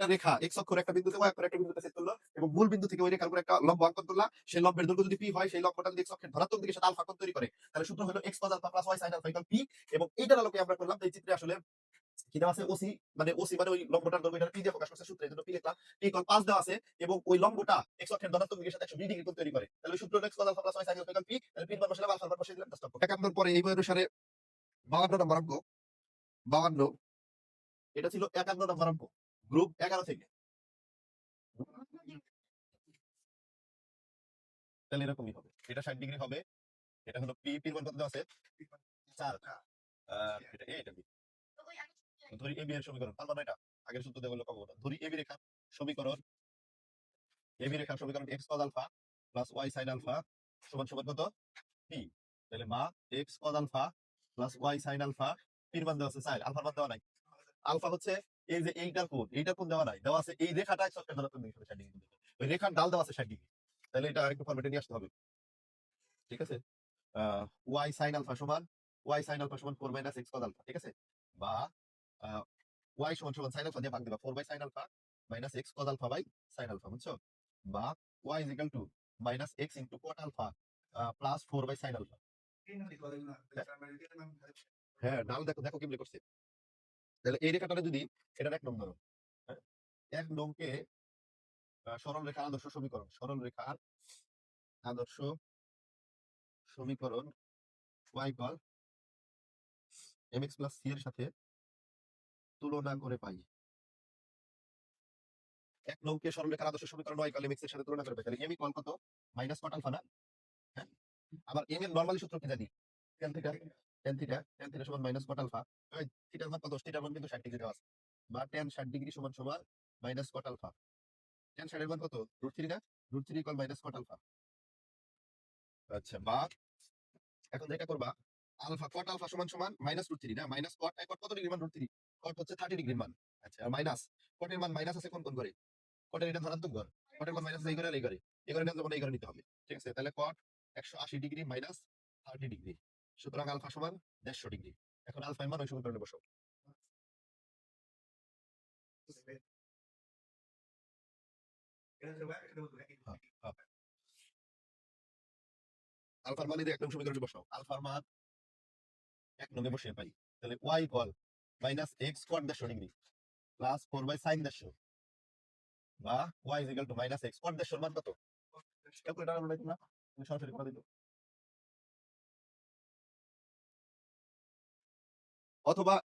রেখা x অক্ষর একটা বিন্দুতে ওয়াই অক্ষর একটা বিন্দুতে সেট করল এবং মূল বিন্দু থেকে ওই রেখার উপর একটা লম্ব অঙ্কন করলাম সেই লম্বের দৈর্ঘ্য যদি পি হয়, সেই লম্বটা যদি এক্স অক্ষের ধনাত্মক দিকে সাথে আলফা কোণ তৈরি করে, তাহলে সূত্র হলো x alpha plus y sine alpha equal P এবং এইটার আলোকে আমরা করলাম এই চিত্রে আসলে কি দেওয়া আছে? ওসি মানে ওসি মানে ওই লম্বটার দৈর্ঘ্য, এটা পি দিয়ে প্রকাশ করছে সূত্রে, এই জন্য পি লিখলাম। পি ইকুয়াল 5 দেওয়া আছে এবং ওই লম্বটা এক্স অক্ষের ধনাত্মক দিকের সাথে 120 ডিগ্রি কোণ তৈরি করে। তাহলে সূত্র x cos alpha plus y sine alpha equal P তাহলে পি মান বসালাম আলফা বসিয়ে দিলাম দশ নম্বর একান্ন পরে এই বই অনুসারে 52 নম্বর অঙ্ক 52 এটা ছিল 51 নম্বর অঙ্ক। গ্রুপ 11 থেকে। তাহলে এরকমই হবে। এটা 60 ডিগ্রি হবে। এটা হলো পি পি মান কত আছে? 4 আহ এটা এ এটা বি ধরি এর সমীকরণ। পারবা না এটা? আগের সূত্র ধরি রেখা সমীকরণ। রেখার সমীকরণ x cos alpha plus y sin alpha সমান সমান কত? P তাহলে মা x cos alpha plus y sin alpha এর মান দেওয়া আছে sin আলফার মান দেওয়া নাই। আলফা হচ্ছে এই যে এইটা কোণ এইটার কোণ দেওয়া নাই? দেওয়া আছে এই রেখাটা ধনাত্মক দিকে 60 ডিগ্রি ওই রেখার ডাল দেওয়া আছে 60 ডিগ্রি তাহলে এটা একটু ফরম্যাটে নিয়ে আসতে হবে। ঠিক আছে? y sin আলফা সমান y sin আলফা সমান 4 মাইনাস x cos আলফা ঠিক আছে? বা y সমান সমান sin আলফা দিয়ে ভাগ দিবা। 4 by sin alpha minus x cos alpha by sin alpha বুঝছ? বা y is equal to minus x into cot alpha uh, plus 4 by sin alpha হ্যাঁ ডাল দেখো দেখো কেমনে করছে। তাহলে এই রেখাটা যদি, এটার এক নং ধরো হ্যাঁ? এক নংকে সরল রেখার আদর্শ সমীকরণ সরল রেখার আদর্শ সমীকরণ y equal mx plus c এর সাথে তুলনা করে পাই। এক নংকে সরল রেখার আদর্শ সমীকরণ y কল mx এর সাথে তুলনা করে পাই। তাহলে m ইকুয়াল কত? মাইনাস কট আলফা হ্যাঁ? আবার m এর নরমালি সূত্র কি জানি? tan theta tan theta tan theta সমান মাইনাস কট আলফা থিটার মান কত থিটার মান কিন্তু 60 ডিগ্রি দেওয়া আছে, বা tan 60 ডিগ্রি সমান সমান মাইনাস কট আলফা 60 এর মান কত? রুট 3 না? Root 3 equal minus cot alpha আচ্ছা বা এখন যেটা করবা আলফা কট আলফা সমান সমান মাইনাস রুট 3 না? মাইনাস কট কট কত ডিগ্রি মান? রুট 3 কট হচ্ছে 30 ডিগ্রি মান আচ্ছা আর মাইনাস কটের মান মাইনাস আছে কোন কোন করে কটের এটা ধনাত্মক ঘর কটের মান মাইনাস এই করে এই করে এই করে এই করে নিতে হবে, ঠিক আছে, তাহলে কট 180 ডিগ্রি মাইনাস 30 ডিগ্রি সুতরাং আলফা সমান 150 ডিগ্রি। এখন আলফা এর মান ওই সমীকরণে বসাও আলফার এক সমীকরণে বসাও আলফার মান এক পাই। তাহলে y equal minus x cot 150 degree plus 4 by sin 150 বা is equal to minus x cot 150 মান কত? ক্যালকুলেটর আমরা না? সরাসরি করে দিও অথবা